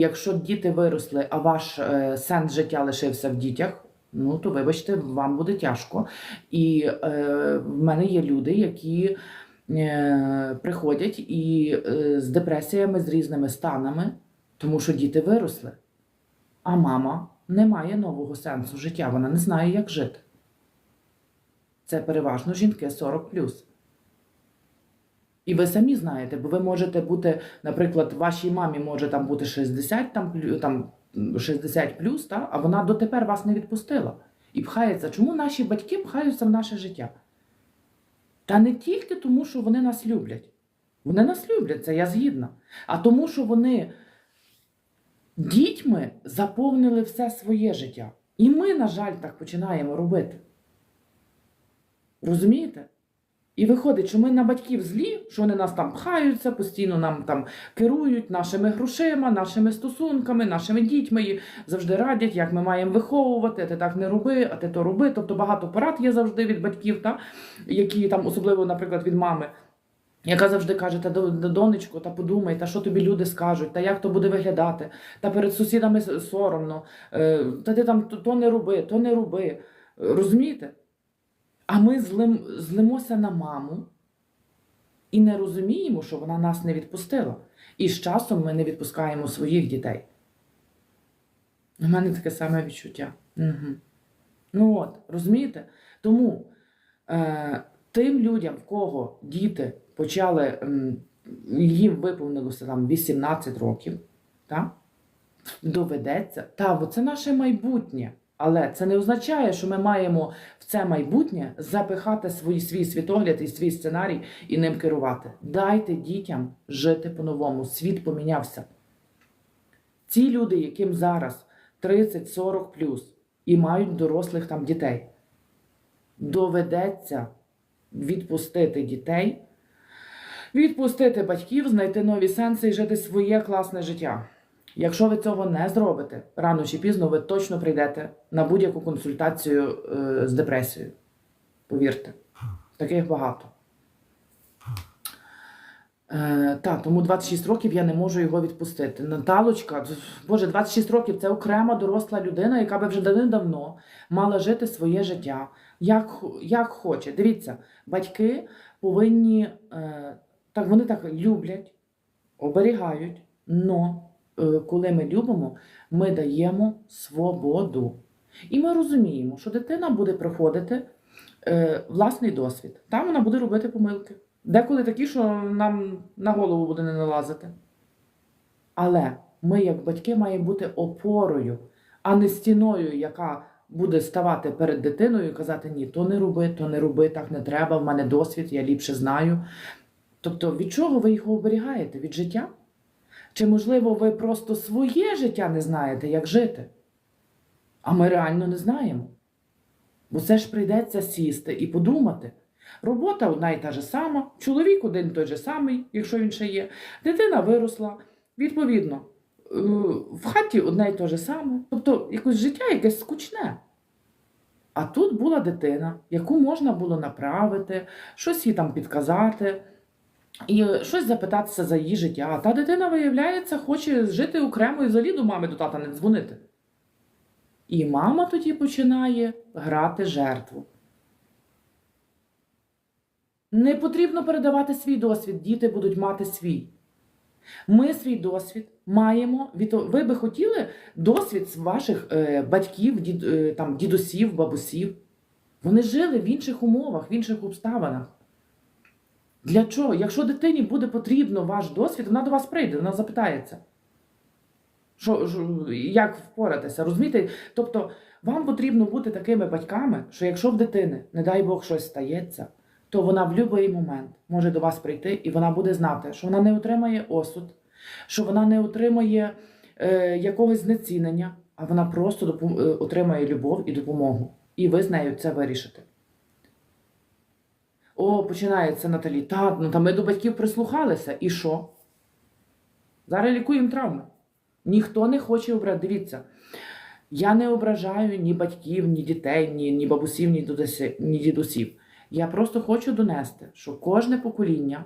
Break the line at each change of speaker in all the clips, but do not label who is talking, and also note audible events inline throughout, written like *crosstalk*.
Якщо діти виросли, а ваш е, сенс життя лишився в дітях, ну то вибачте, вам буде тяжко. І е, в мене є люди, які е, приходять і е, з депресіями, з різними станами, тому що діти виросли. А мама не має нового сенсу життя, вона не знає, як жити. Це переважно жінки 40 І ви самі знаєте, бо ви можете бути, наприклад, вашій мамі може там бути 60, там, там 60 плюс, та, а вона дотепер вас не відпустила. І пхається. Чому наші батьки пхаються в наше життя? Та не тільки тому, що вони нас люблять. Вони нас люблять, це я згідна. А тому, що вони дітьми заповнили все своє життя. І ми, на жаль, так починаємо робити. Розумієте? І виходить, що ми на батьків злі, що вони нас там пхаються, постійно нам там керують нашими грошима, нашими стосунками, нашими дітьми, завжди радять, як ми маємо виховувати, ти так не роби, а ти то роби. Тобто багато порад є завжди від батьків, та, які там, особливо, наприклад, від мами. Яка завжди каже, та до- до- донечко, та подумай, та що тобі люди скажуть, та як то буде виглядати, та перед сусідами соромно, е, та ти там то не роби, то не роби. Розумієте? А ми злим, злимося на маму і не розуміємо, що вона нас не відпустила. І з часом ми не відпускаємо своїх дітей. У мене таке саме відчуття. Угу. Ну от, розумієте? Тому е, тим людям, в кого діти почали, їм виповнилося там 18 років, так? доведеться. Та, бо це наше майбутнє. Але це не означає, що ми маємо в це майбутнє запихати свій, свій світогляд і свій сценарій і ним керувати. Дайте дітям жити по-новому. Світ помінявся. Ці люди, яким зараз 30-40 плюс і мають дорослих там дітей, доведеться відпустити дітей, відпустити батьків, знайти нові сенси і жити своє класне життя. Якщо ви цього не зробите, рано чи пізно ви точно прийдете на будь-яку консультацію е, з депресією. Повірте, таких багато. Е, так, тому 26 років я не можу його відпустити. Наталочка, боже, 26 років це окрема доросла людина, яка би вже давним-давно мала жити своє життя, як, як хоче. Дивіться, батьки повинні, е, так вони так люблять, оберігають, но коли ми любимо, ми даємо свободу. І ми розуміємо, що дитина буде проходити е, власний досвід. Там вона буде робити помилки. Деколи такі, що нам на голову буде не налазити. Але ми, як батьки, маємо бути опорою, а не стіною, яка буде ставати перед дитиною і казати: ні, то не роби, то не роби, так не треба, в мене досвід, я ліпше знаю. Тобто, від чого ви його оберігаєте? Від життя? Чи, можливо, ви просто своє життя не знаєте, як жити? А ми реально не знаємо. Бо це ж прийдеться сісти і подумати. Робота одна і та ж сама, чоловік один той же самий, якщо він ще є, дитина виросла. Відповідно, е, в хаті одне і те же саме. Тобто якось життя якесь скучне. А тут була дитина, яку можна було направити, щось їй там підказати, і щось запитатися за її життя. Та дитина, виявляється, хоче жити окремо і взагалі до мами до тата не дзвонити. І мама тоді починає грати жертву. Не потрібно передавати свій досвід, діти будуть мати свій. Ми свій досвід маємо. Ви би хотіли досвід ваших е, батьків, дід, е, там, дідусів, бабусів. Вони жили в інших умовах, в інших обставинах. Для чого? Якщо дитині буде потрібно ваш досвід, вона до вас прийде, вона запитається. Що, як впоратися, розумієте? Тобто, вам потрібно бути такими батьками, що якщо в дитини, не дай Бог, щось стається, то вона в будь-який момент може до вас прийти, і вона буде знати, що вона не отримає осуд, що вона не отримає е, якогось знецінення, а вона просто е, отримає любов і допомогу. І ви з нею це вирішите. О, починається Наталі. Та, ну та ми до батьків прислухалися. І що? Зараз лікуємо травми. Ніхто не хоче обрати. Дивіться, я не ображаю ні батьків, ні дітей, ні, ні бабусів, ні, дідусі, ні дідусів. Я просто хочу донести, що кожне покоління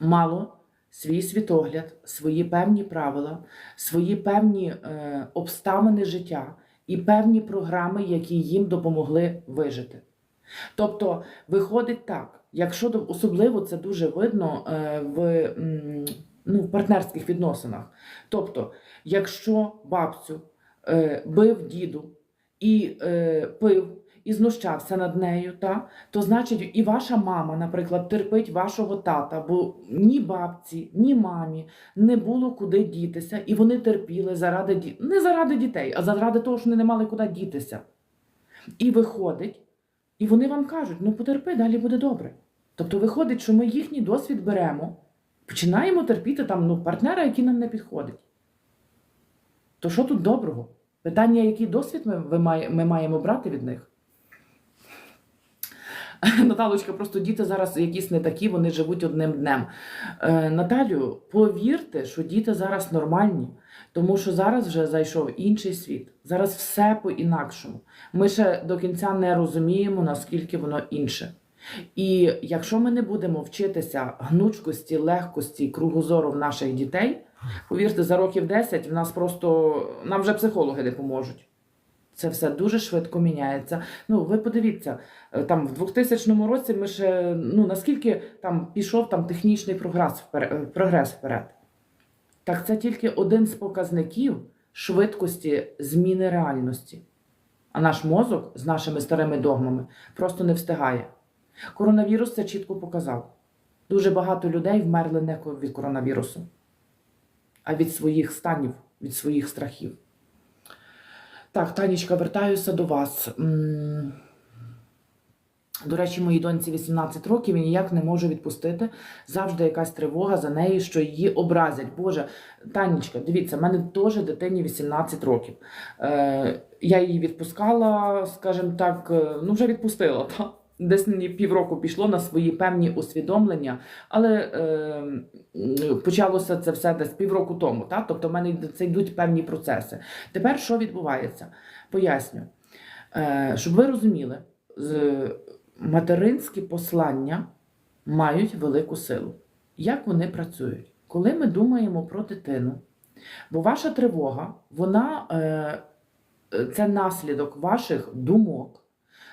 мало свій світогляд, свої певні правила, свої певні е, обставини життя і певні програми, які їм допомогли вижити. Тобто, виходить так, якщо особливо це дуже видно е, в, ну, в партнерських відносинах. Тобто, якщо бабцю е, бив діду і е, пив, і знущався над нею, та, то значить і ваша мама, наприклад, терпить вашого тата, бо ні бабці, ні мамі не було куди дітися, і вони терпіли заради не заради дітей, а заради того, що вони не мали куди дітися. І виходить, і вони вам кажуть: ну потерпи, далі буде добре. Тобто виходить, що ми їхній досвід беремо, починаємо терпіти там ну, партнера, який нам не підходить. То що тут доброго? Питання, який досвід ми, ми маємо брати від них? *laughs* Наталочка, просто діти зараз якісь не такі, вони живуть одним днем. Е, Наталю, повірте, що діти зараз нормальні, тому що зараз вже зайшов інший світ. Зараз все по-інакшому. Ми ще до кінця не розуміємо, наскільки воно інше. І якщо ми не будемо вчитися гнучкості, легкості, кругозору в наших дітей, повірте, за років 10 в нас просто нам вже психологи не поможуть. Це все дуже швидко міняється. Ну, ви подивіться, е, там в 2000 році ми ще ну наскільки там пішов там технічний прогрес вперед, прогрес вперед. Так це тільки один з показників швидкості зміни реальності. А наш мозок з нашими старими догмами просто не встигає. Коронавірус це чітко показав. Дуже багато людей вмерли не від коронавірусу, а від своїх станів, від своїх страхів. Так, Танечка, вертаюся до вас. До речі, моїй доньці 18 років і ніяк не можу відпустити. Завжди якась тривога за неї, що її образять. Боже, Танечка, дивіться, в мене теж дитині 18 років. Е, я її відпускала, скажімо так, е, ну вже відпустила. Та? Десь мені півроку пішло на свої певні усвідомлення, але е, почалося це все десь півроку тому. Та? Тобто в мене це йдуть певні процеси. Тепер що відбувається? Поясню. Е, щоб ви розуміли, з- материнські послання мають велику силу. Як вони працюють? Коли ми думаємо про дитину, бо ваша тривога, вона е, е, це наслідок ваших думок.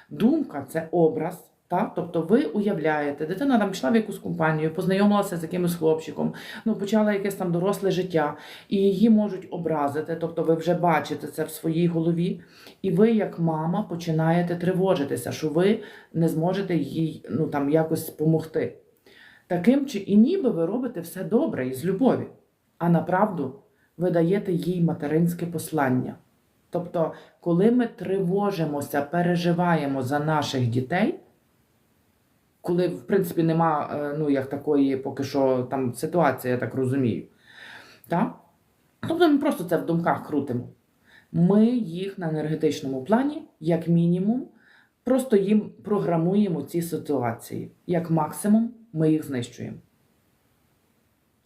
Думка це образ. Та? Тобто ви уявляєте, дитина там пішла в якусь компанію, познайомилася з якимось хлопчиком, ну почала якесь там доросле життя, і її можуть образити. Тобто ви вже бачите це в своїй голові, і ви, як мама, починаєте тривожитися, що ви не зможете їй ну, там, якось допомогти. Таким чи і ніби ви робите все добре і з любові, а направду ви даєте їй материнське послання. Тобто, коли ми тривожимося, переживаємо за наших дітей, коли, в принципі, нема е, ну, як такої поки що там ситуації, я так розумію. Так? Тобто ми просто це в думках крутимо. Ми їх на енергетичному плані, як мінімум, просто їм програмуємо ці ситуації. Як максимум, ми їх знищуємо.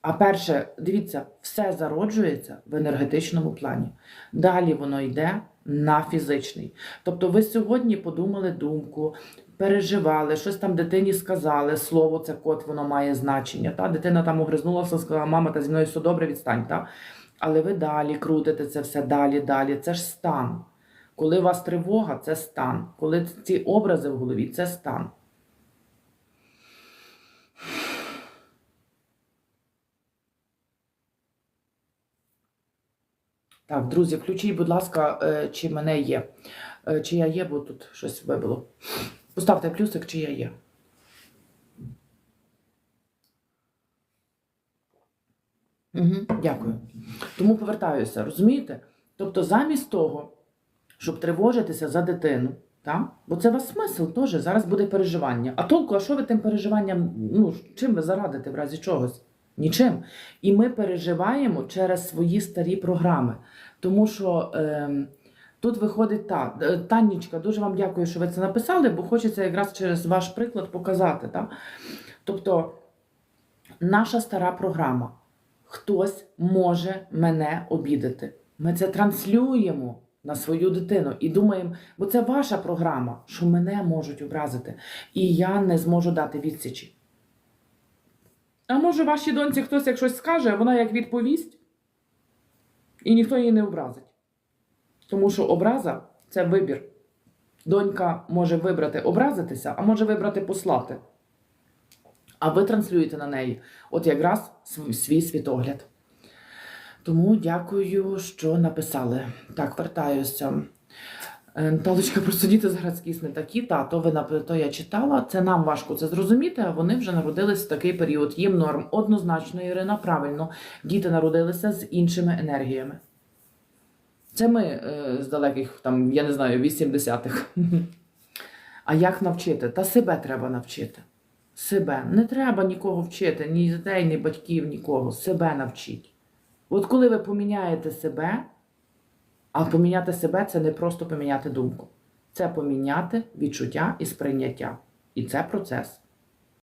А перше, дивіться, все зароджується в енергетичному плані. Далі воно йде на фізичний. Тобто ви сьогодні подумали думку, переживали, щось там дитині сказали, слово це код, воно має значення. Та? Дитина там огризнулася, сказала, мама, та зі мною все добре, відстань. Та? Але ви далі крутите це все далі, далі. Це ж стан. Коли у вас тривога, це стан. Коли ці образи в голові, це стан. Так, друзі, включіть, будь ласка, е, чи мене є. Е, Чи я є, бо тут щось вибило. Поставте плюсик, чи я є. Угу, дякую. Тому повертаюся, розумієте? Тобто, замість того, щоб тривожитися за дитину, так? бо це у вас смисл теж, зараз буде переживання. А толку, а що ви тим переживанням, ну, чим ви зарадите в разі чогось? Нічим. І ми переживаємо через свої старі програми. Тому що е, тут виходить так. Е, Таннічка, дуже вам дякую, що ви це написали, бо хочеться якраз через ваш приклад показати. Так? Тобто, наша стара програма. Хтось може мене обідати. Ми це транслюємо на свою дитину і думаємо, бо це ваша програма, що мене можуть образити, і я не зможу дати відсічі. А може, вашій доньці хтось як щось скаже, вона як відповість, і ніхто її не образить. Тому що образа це вибір. Донька може вибрати образитися, а може вибрати послати. А ви транслюєте на неї от якраз свій світогляд. Тому дякую, що написали. Так, вертаюся. Е, Наталочка, просто діти зараз якісь не такі. Та, то, ви, то я читала. Це нам важко це зрозуміти, а вони вже народились в такий період. Їм норм. Однозначно, Ірина, правильно. Діти народилися з іншими енергіями. Це ми е, з далеких, там, я не знаю, 80-х. А як навчити? Та себе треба навчити. Себе. Не треба нікого вчити, ні дітей, ні батьків, нікого. Себе навчіть. От коли ви поміняєте себе, а поміняти себе це не просто поміняти думку. Це поміняти відчуття і сприйняття. І це процес.